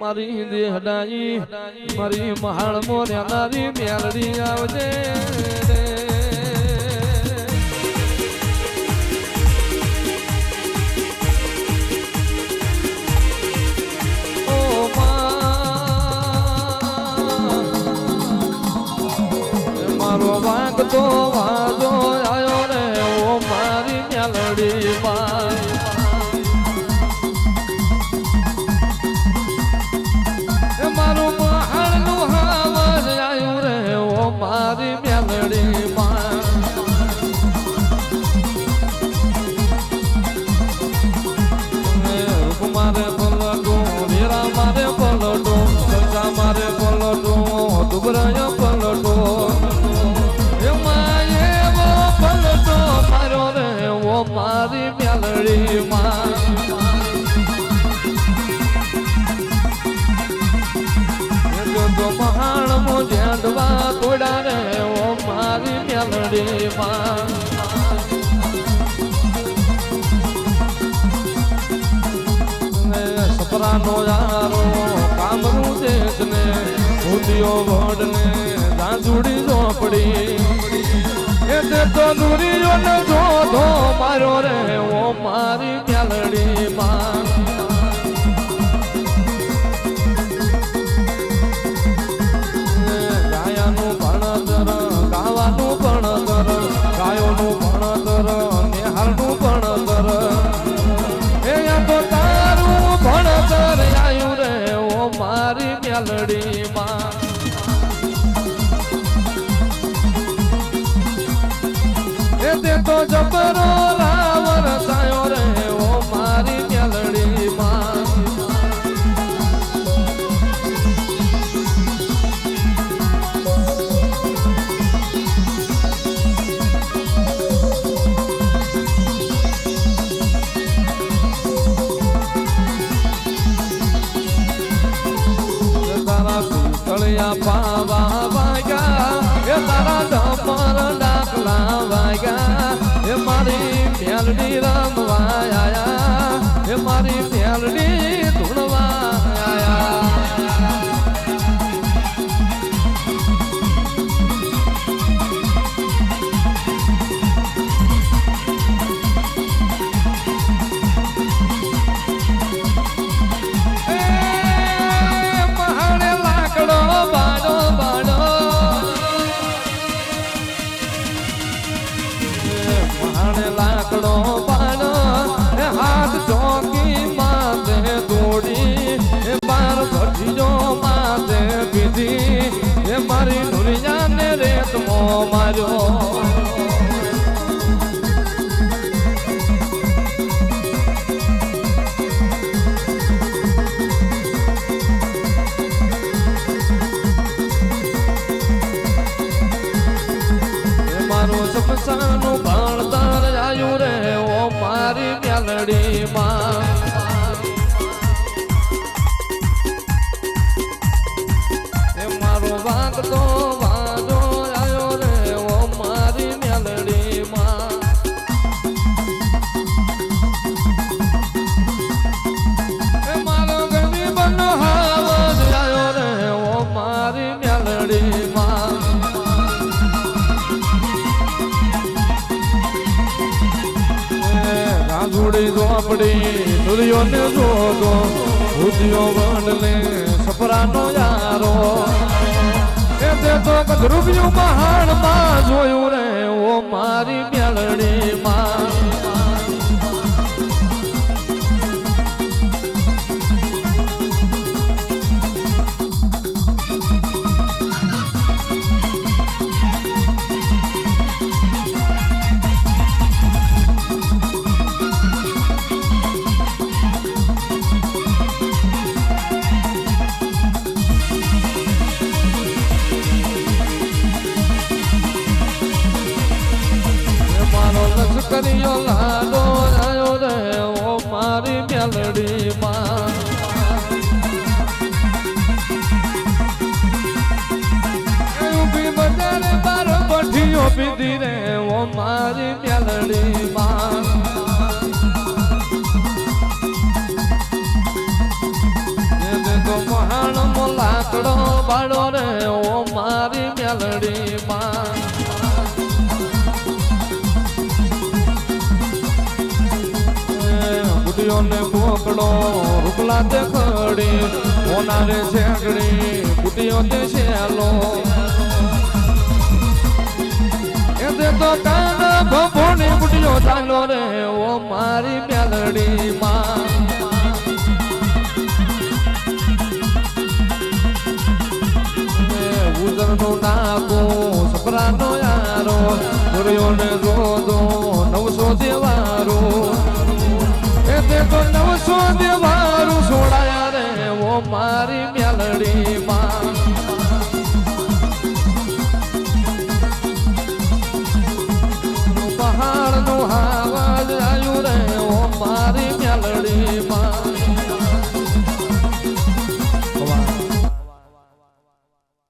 મારી દેહડાઈ મારી મહાળ મોર્યાનારી મેળડી આવજે. મારો વાંક તો વાજો ને સપરાનો યારો કામરું દેશ ને ભૂતિયો વડ ને દાંજુડી ઝોપડી એ તે તો દુરીયો મારો રે ઓ મારી મ્યાલડી માં તે જબરો લાવર સાયો રે, ઓ મારી મ્યાલડી માં તારા કુતળિયા પાવા વાગ્યા, એ તારા ડમર ડાકલા વાગ્યા. એ મારો સપસાનું મારું સમસાનું ભણતર આયુ રે ઓ મારી મ્યાલડી માં મારો વાંક તો રાંધુડી ઝોપડી દુરિયો ને જોગો ભૂતિયો વડલે સપરાનો યારો. એ તે તો કદરૂપિયું મહાણમાં જોયું રે, ઓ મારી મ્યાલડી. લશ્કરીયો લાડો આયો રે, ઓ મારી મ્યાલડી માં એ ઊભી બજારે બાર ભઠીઓ પીધી રે, ઓ મારી મ્યાલડી ને પોકડો રૂપલા તે ખડી ઓના રે છેકડી બુટિયો તે શેલો. એ તે કાન ભભોની કુટીઓ ચાલો રે, ઓ મારી મેલડી માં. ઉજરનો નાકો સપરાનો યારો દુર્યો ને જોતો